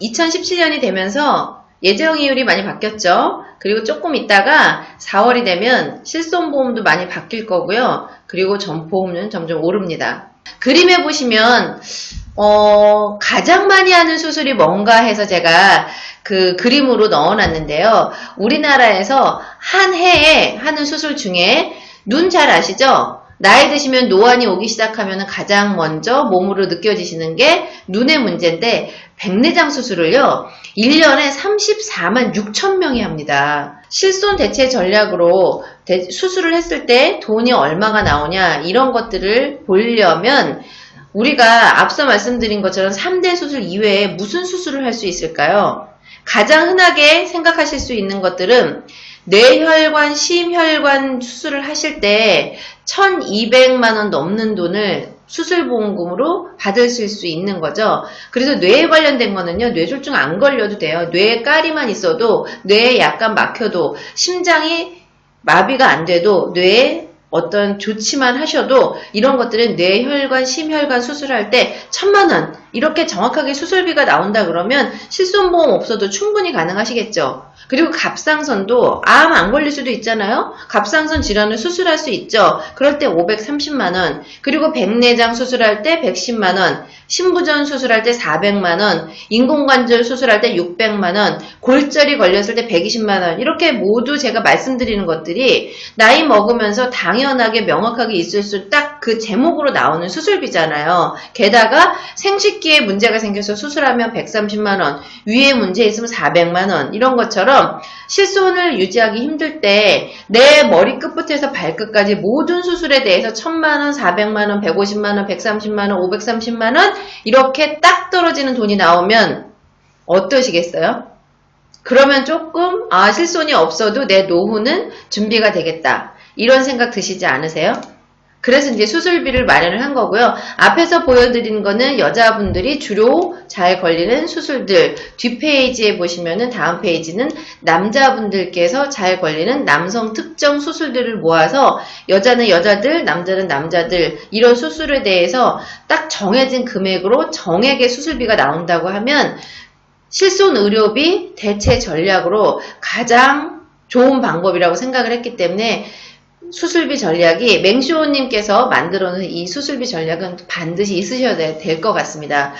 2017년이 되면서 예정이율이 많이 바뀌었죠. 그리고 조금 있다가 4월이 되면 실손보험도 많이 바뀔 거고요. 그리고 전보험은 점점 오릅니다. 그림에 보시면 어, 가장 많이 하는 수술이 뭔가 해서 제가 그 그림으로 넣어놨는데요. 우리나라에서 한 해에 하는 수술 중에 눈 잘 아시죠? 나이 드시면 노안이 오기 시작하면 가장 먼저 몸으로 느껴지시는 게 눈의 문제인데 백내장 수술을요 1년에 34만 6천 명이 합니다. 실손 대체 전략으로 대- 수술을 했을 때 돈이 얼마가 나오냐 이런 것들을 보려면 우리가 앞서 말씀드린 것처럼 3대 수술 이외에 무슨 수술을 할 수 있을까요? 가장 흔하게 생각하실 수 있는 것들은 뇌혈관, 심혈관 수술을 하실 때 1200만원 넘는 돈을 수술보험금으로 받으실 수 있는 거죠. 그래서 뇌에 관련된 거는요, 뇌졸중 안 걸려도 돼요. 뇌에 까리만 있어도, 뇌에 약간 막혀도, 심장이 마비가 안 돼도, 뇌에 어떤 조치만 하셔도 이런 것들은 뇌혈관, 심혈관 수술할 때 천만 원 이렇게 정확하게 수술비가 나온다 그러면 실손보험 없어도 충분히 가능하시겠죠. 그리고 갑상선도 암 안 걸릴 수도 있잖아요. 갑상선 질환을 수술할 수 있죠. 그럴 때 530만 원. 그리고 백내장 수술할 때 110만 원. 신부전 수술할 때 400만 원. 인공관절 수술할 때 600만 원. 골절이 걸렸을 때 120만 원. 이렇게 모두 제가 말씀드리는 것들이 나이 먹으면서 당연 하게 명확하게 있을 수 딱 그 제목으로 나오는 수술비잖아요. 게다가 생식기에 문제가 생겨서 수술하면 130만 원, 위에 문제 있으면 400만 원 이런 것처럼 실손을 유지하기 힘들 때 내 머리 끝부터 발끝까지 모든 수술에 대해서 1000만 원, 400만 원, 150만 원, 130만 원, 530만 원 이렇게 딱 떨어지는 돈이 나오면 어떠시겠어요? 그러면 조금 아 실손이 없어도 내 노후는 준비가 되겠다 이런 생각 드시지 않으세요? 그래서 이제 수술비를 마련을 한 거고요. 앞에서 보여드린 거는 여자분들이 주로 잘 걸리는 수술들. 뒷페이지에 보시면은 다음 페이지는 남자분들께서 잘 걸리는 남성 특정 수술들을 모아서 여자는 여자들, 남자는 남자들 이런 수술에 대해서 딱 정해진 금액으로 정액의 수술비가 나온다고 하면 실손 의료비 대체 전략으로 가장 좋은 방법이라고 생각을 했기 때문에 수술비 전략이 맹쇼님께서 만들어 놓은 이 수술비 전략은 반드시 있으셔야 될 것 같습니다.